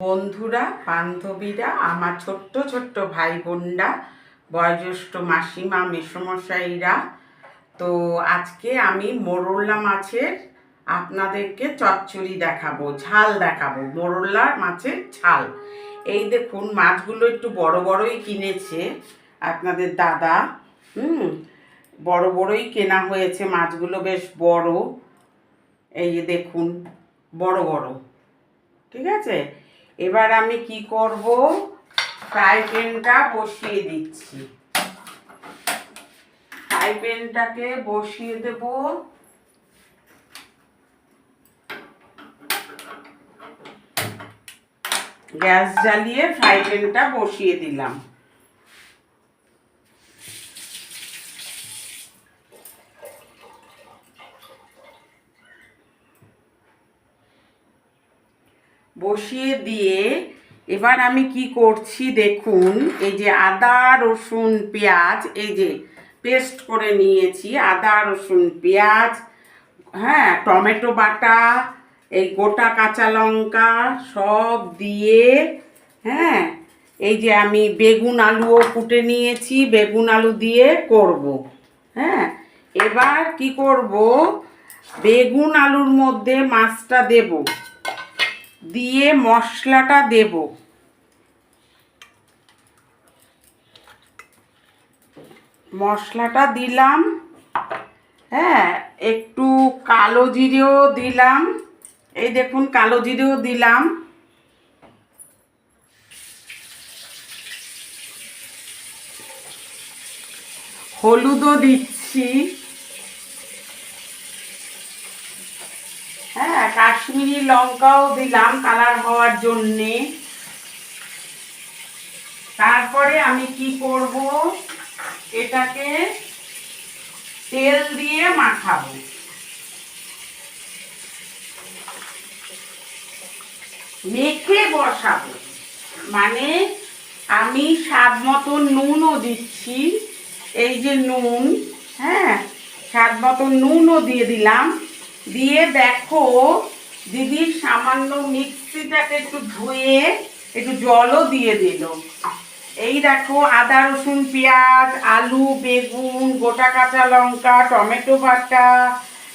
বন্ধুরা, বান্ধবীরা, আমার ছোট্ট ছোট্ট ভাই বোনরা বয়োজ্যেষ্ঠ মাসিমা, মেসমশাইরা। তো আজকে আমি মোরল্লা মাছের আপনাদেরকে চচ্চড়ি দেখাবো, ঝাল দেখাবো, মোরল্লা মাছের ঝাল। এই দেখুন, মাছগুলো একটু বড় বড়ই কিনেছে আপনাদের দাদা। হুম, বড় বড়ই কেনা হয়েছে, মাছগুলো বেশ বড়। এই দেখুন, বড় বড়। ঠিক আছে? এবার আমি কি করব? ফ্রাই প্যানটা বসিয়ে দিচ্ছি। ফ্রাই প্যানটাকে বসিয়ে দেব। গ্যাস জ্বালিয়ে ফ্রাই প্যানটা বসিয়ে দিলাম। বসিয়ে দিয়ে এবার আমি কি করছি দেখুন, এই যে আদা, রসুন, পেঁয়াজ, এই যে পেস্ট করে নিয়েছি, আদা, রসুন, পেঁয়াজ হ্যাঁ টমেটো বাটা, এই গোটা কাঁচা লঙ্কা সব দিয়ে হ্যাঁ এই যে আমি বেগুন আলুও কুটে নিয়েছি, বেগুন আলু দিয়ে করব হ্যাঁ এবার কি করব, বেগুন আলুর মধ্যে মাছটা দেবো। দিয়ে মশলাটা দেব। মশলাটা দিলাম। হ্যাঁ একটু কালো জিরেও দিলাম। এই দেখুন, কালো জিরেও দিলাম। হলুদও দিচ্ছি। হ্যাঁ কাশ্মীরি লঙ্কাও দিলাম কালার হওয়ার জন্যে। তারপরে আমি কি করব? এটাকে তেল দিয়ে মাখাবো। মেখে বসাবো। মানে আমি স্বাদ মতো নুনও দিচ্ছি। এই যে নুন হ্যাঁ স্বাদ মতো নুনও দিয়ে দিলাম। দিয়ে দেখো দিদি সামান্য মিক্সিটাকে একটু ধুয়ে একটু জলও দিয়ে দিল। এই দেখো আদা রসুন পেঁয়াজ আলু বেগুন গোটা কাঁচা লঙ্কা টমেটো বাটা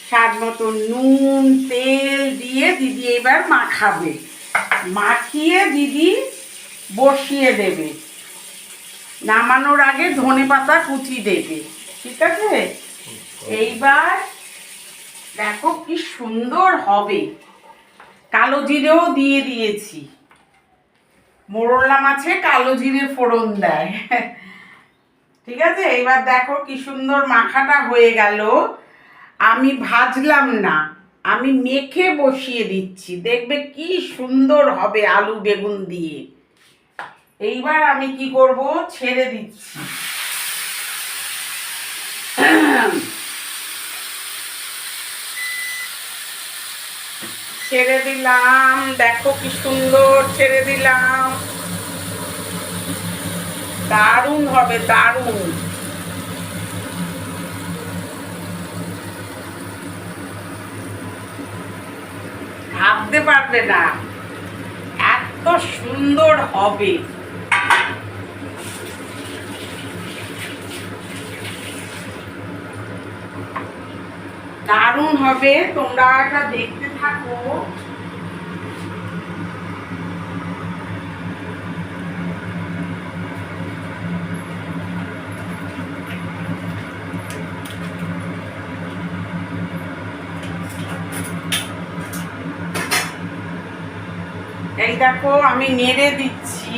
স্বাদ মতো নুন তেল দিয়ে দিদি এবার মাখাবে। মাখিয়ে দিদি বসিয়ে দেবে। নামানোর আগে ধনে পাতা কুচি দেবে। ঠিক আছে? এইবার দেখো কি সুন্দর হবে। কালো জিরেও দিয়ে দিয়েছি। মোরলা মাছে কালো জিরে ফোড়ন দেয়। ঠিক আছে? এবার দেখো কি সুন্দর মাখাটা হয়ে গেল। আমি ভাজলাম না। আমি মেখে বসিয়ে দিচ্ছি। দেখবে কি সুন্দর হবে আলু বেগুন দিয়ে। এইবার আমি কি করব? ছেড়ে দিচ্ছি। ছেড়ে দিলাম। দেখো কি সুন্দর ছেড়ে দিলাম। দারুণ হবে, দারুণ। ভাবতে পারবে না, এত সুন্দর হবে। দারুণ হবে তোমরা এটা দেখতে থাকো। এই দেখো আমি নেড়ে দিচ্ছি।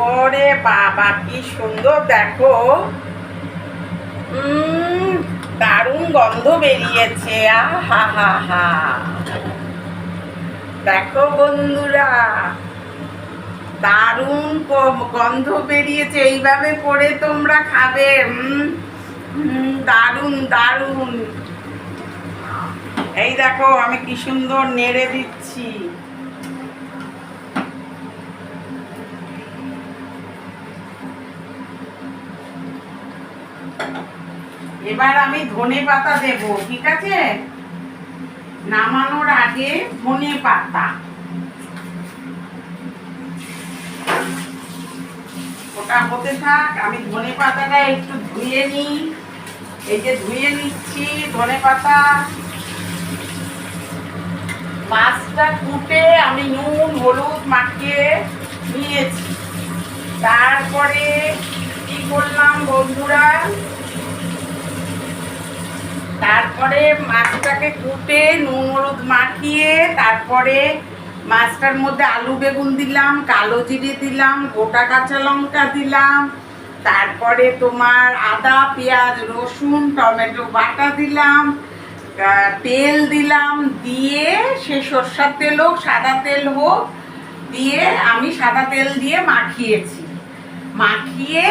ওরে বাবা কি সুন্দর দেখো। উম, দারুণ গন্ধ বেরিয়েছে আহা হা হা হা। দেখো বন্ধুরা, দারুণ গন্ধ বেরিয়েছে, এইভাবে করে তোমরা খাবে দারুণ দারুণ। এই দেখো, আমি কি সুন্দর নেড়ে দিচ্ছি। এবার আমি ধনে পাতা দেব, ঠিক আছে? নামানোর আগে ধনে পাতা। ওটা হতে থাক, আমি ধনে পাতাটা একটু ধুয়ে নিই। এই যে ধুয়ে নিচ্ছি ধনে পাতা। মাছটা কুটে আমি নুন, হলুদ মাখিয়ে নিয়েছি। তারপরে কি করলাম বন্ধুরা? তারপরে মাছটাকে কুটে নুন হলুদ মাখিয়ে তারপরে মাছটার মধ্যে আলু বেগুন দিলাম, কালো জিরে দিলাম, গোটা কাঁচা লঙ্কা দিলাম, তারপরে তোমার আদা, পেঁয়াজ, রসুন, টমেটো বাটা দিলাম তেল দিলাম, দিয়ে সে সর্ষার তেল হোক, সাদা তেল হোক, দিয়ে আমি সাদা তেল দিয়ে মাখিয়েছি। মাখিয়ে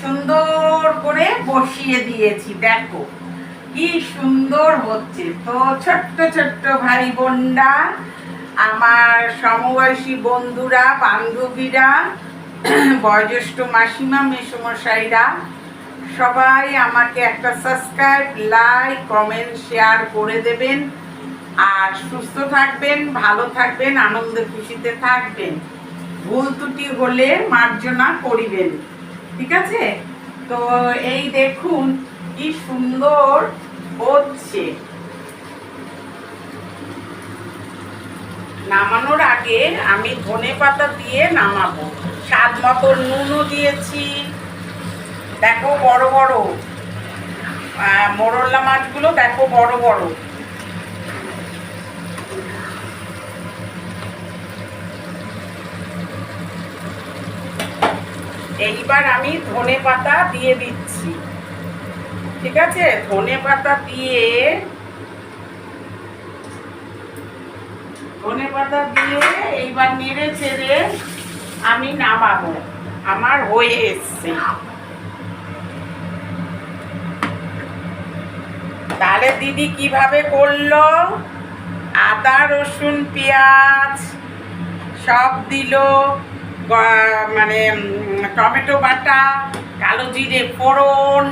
সুন্দর করে বসিয়ে দিয়েছি, দেখো। কি সুন্দর হচ্ছে। তো ছোট্ট ছোট্ট ভাই বোনরা, আমার সমবয়সী বন্ধুরা, বান্ধবীরা, বয়োজ্যেষ্ঠ মাসিমা, মেসমশাইরা, সবাই আমাকে একটা সাবস্ক্রাইব লাইক কমেন্ট শেয়ার করে দেবেন। আর সুস্থ থাকবেন, ভালো থাকবেন, আনন্দ খুশিতে থাকবেন। ভুল ত্রুটি হলে মার্জনা করিবেন। ঠিক আছে? তো এই দেখুন, কি সুন্দর হচ্ছে। নামানোর আগে আমি ধনে পাতা দিয়ে নামাবো। স্বাদ মতো নুনও দিয়েছি। দেখো বড় বড়। আহ, মোরলা মাছগুলো দেখো বড় বড়। এইবার আমি ধনে পাতা দিয়ে দিচ্ছি। ঠিক আছে? ধনে পাতা দিয়ে, ধনে পাতা দিয়ে এইবার নেড়ে চেড়ে আমি নামাবো। আমার হয়ে এসছে। তাহলে দিদি কীভাবে করল? আদা, রসুন, পেঁয়াজ সব দিল মানে টমেটো বাটা, কালো জিরে ফোড়ন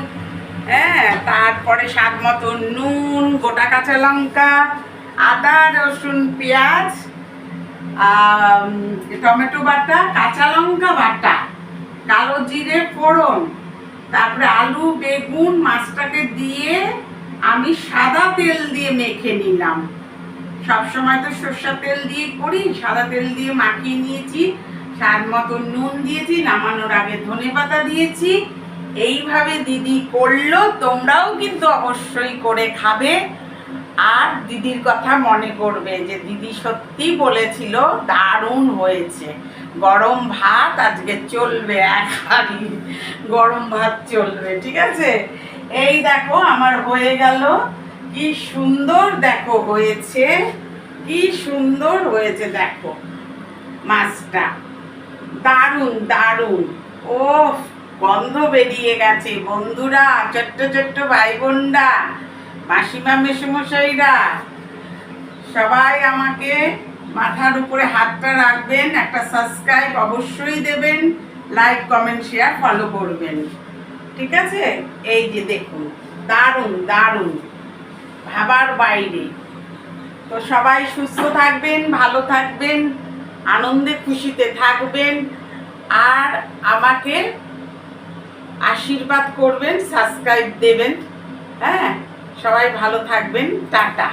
হ্যাঁ তারপরে স্বাদ মতো নুন, গোটা কাঁচা লঙ্কা, আদা, রসুন, পেঁয়াজ টমেটো বাটা, কাঁচা লঙ্কা বাটা, কালো জিরে ফোড়ন, তারপরে আলু, বেগুন, মাছটাকে দিয়ে আমি সাদা তেল দিয়ে মেখে নিলাম। সবসময় তো সর্ষের তেল দিয়ে করি, সাদা তেল দিয়ে মাখিয়ে নিয়েছি, স্বাদ মতো নুন দিয়েছি, নামানোর আগে ধনে পাতা দিয়েছি এইভাবে দিদি করল, তোমরাও কিন্তু অবশ্যই করে খাবে। আর দিদির কথা মনে করবে যে দিদি সত্যি বলেছিল, দারুণ হয়েছে। গরম ভাত আজকে চলবে এক হাঁড়ি গরম ভাত চলবে, ঠিক আছে? এই দেখো, আমার হয়ে গেল। কি সুন্দর দেখো, হয়েছে। কি সুন্দর হয়েছে, দেখো। মাছটা। দারুণ দারুণ। ও গন্ধ বেরিয়ে গেছে। বন্ধুরা, ছোট্ট ছোট্ট ভাই বোনরা মাসিমা, মেসমশাইরা, সবাই আমাকে মাথার উপরে হাতটা রাখবেন, একটা সাবস্ক্রাইব অবশ্যই দেবেন, লাইক, কমেন্ট, শেয়ার, ফলো করবেন। ঠিক আছে? এই যে দেখুন, দারুণ দারুণ, ভাবার বাইরে। তো সবাই সুস্থ থাকবেন, ভালো থাকবেন, আনন্দে খুশিতে থাকবেন, আর আমাকে আশীর্বাদ করবেন সাবস্ক্রাইব দেবেন। হ্যাঁ সবাই ভালো থাকবেন। টাটা।